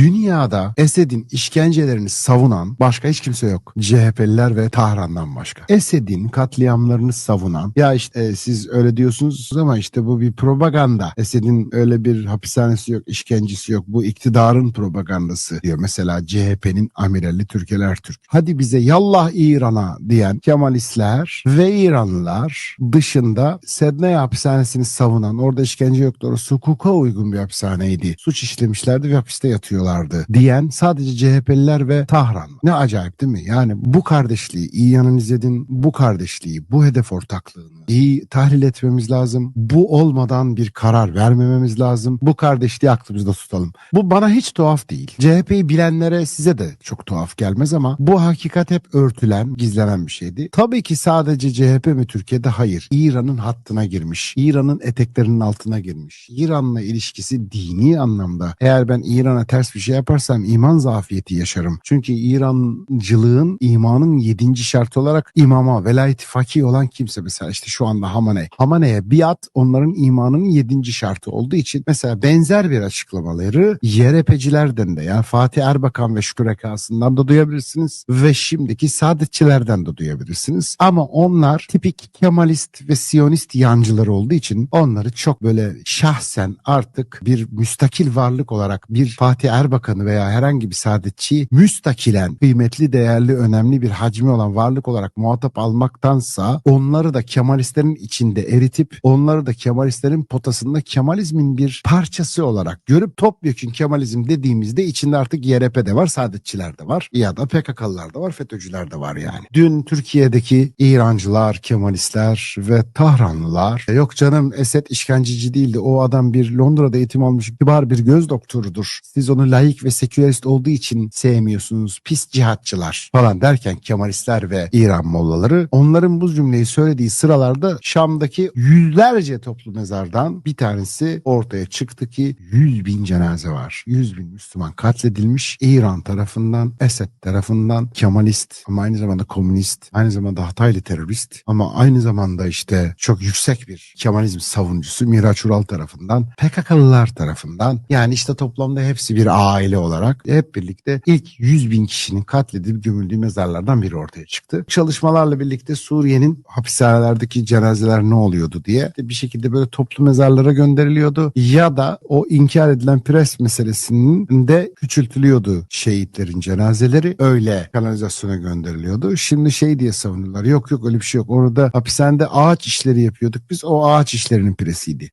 Dünyada Esed'in işkencelerini savunan başka hiç kimse yok. CHP'liler ve Tahran'dan başka. Esed'in katliamlarını savunan ya işte e, siz öyle diyorsunuz ama işte bu bir propaganda. Esed'in öyle bir hapishanesi yok, işkencesi yok. Bu iktidarın propagandası diyor. Mesela CHP'nin amirali Türkel Ertürk. Hadi bize yallah İran'a diyen Kemalistler ve İranlılar dışında Sedney hapishanesini savunan orada işkence yoktu. Orası hukuka uygun bir hapishaneydi. Suç işlemişlerdi ve hapiste yatıyorlardı diyen sadece CHP'liler ve Tahran. Ne acayip değil mi? Yani bu kardeşliği iyi analiz edin. Bu kardeşliği, bu hedef ortaklığını iyi tahlil etmemiz lazım. Bu olmadan bir karar vermememiz lazım. Bu kardeşliği aklımızda tutalım. Bu bana hiç tuhaf değil. CHP'yi bilenlere size de çok tuhaf gelmez ama bu hakikat hep örtülen, gizlenen bir şeydi. Tabii ki sadece CHP mi Türkiye'de? Hayır. İran'ın hattına girmiş. İran'ın eteklerinin altına girmiş. İran'la ilişkisi dini anlamda. Eğer ben İran'a ters bir şey yaparsam iman zafiyeti yaşarım. Çünkü İrancılığın imanın yedinci şartı olarak imama, velayeti fakih olan kimse mesela işte şu anda Hamaney. Hamaney'e biat onların imanının yedinci şartı olduğu için mesela benzer bir açıklamaları YRP'cilerden de yani Fatih Erbakan ve Şükrü Rekası'ndan da duyabilirsiniz ve şimdiki Saadetçilerden de duyabilirsiniz. Ama onlar tipik Kemalist ve Siyonist yancılar olduğu için onları çok böyle şahsen artık bir müstakil varlık olarak bir Fatih Erbakan'ı veya herhangi bir saadetçiyi müstakilen kıymetli, değerli, önemli bir hacmi olan varlık olarak muhatap almaktansa onları da Kemalistlerin içinde eritip onları da Kemalistlerin potasında Kemalizmin bir parçası olarak görüp topyekun Kemalizm dediğimizde içinde artık YRP de var, Saadetçiler de var ya da PKK'lılar da var, FETÖ'cüler de var yani. Dün Türkiye'deki İrancılar, Kemalistler ve Tahranlılar "E yok canım Esed işkenceci değildi. O adam bir Londra'da eğitim almış kibar bir göz doktorudur. Siz onu laik ve sekülerist olduğu için sevmiyorsunuz. Pis cihatçılar falan derken Kemalistler ve İran mollaları onların bu cümleyi söylediği sıralarda Şam'daki yüzlerce toplu mezardan bir tanesi ortaya çıktı ki 100 bin cenaze var. 100 bin Müslüman katledilmiş İran tarafından, Esed tarafından Kemalist ama aynı zamanda komünist, aynı zamanda Hataylı terörist ama aynı zamanda işte çok yüksek bir Kemalizm savunucusu Miraç Ural tarafından, PKK'lılar tarafından yani işte toplamda hepsi bir aile olarak hep birlikte ilk 100 bin kişinin katledilip gömüldüğü mezarlardan biri ortaya çıktı. Çalışmalarla birlikte Suriye'nin hapishanelerdeki cenazeler ne oluyordu diye bir şekilde böyle toplu mezarlara gönderiliyordu. Ya da o inkar edilen pres meselesinin de küçültülüyordu şehitlerin cenazeleri. Öyle kanalizasyona gönderiliyordu. Şimdi şey diye savunuyorlar yok yok öyle bir şey yok. Orada hapishanede ağaç işleri yapıyorduk. Biz o ağaç işlerinin presiydi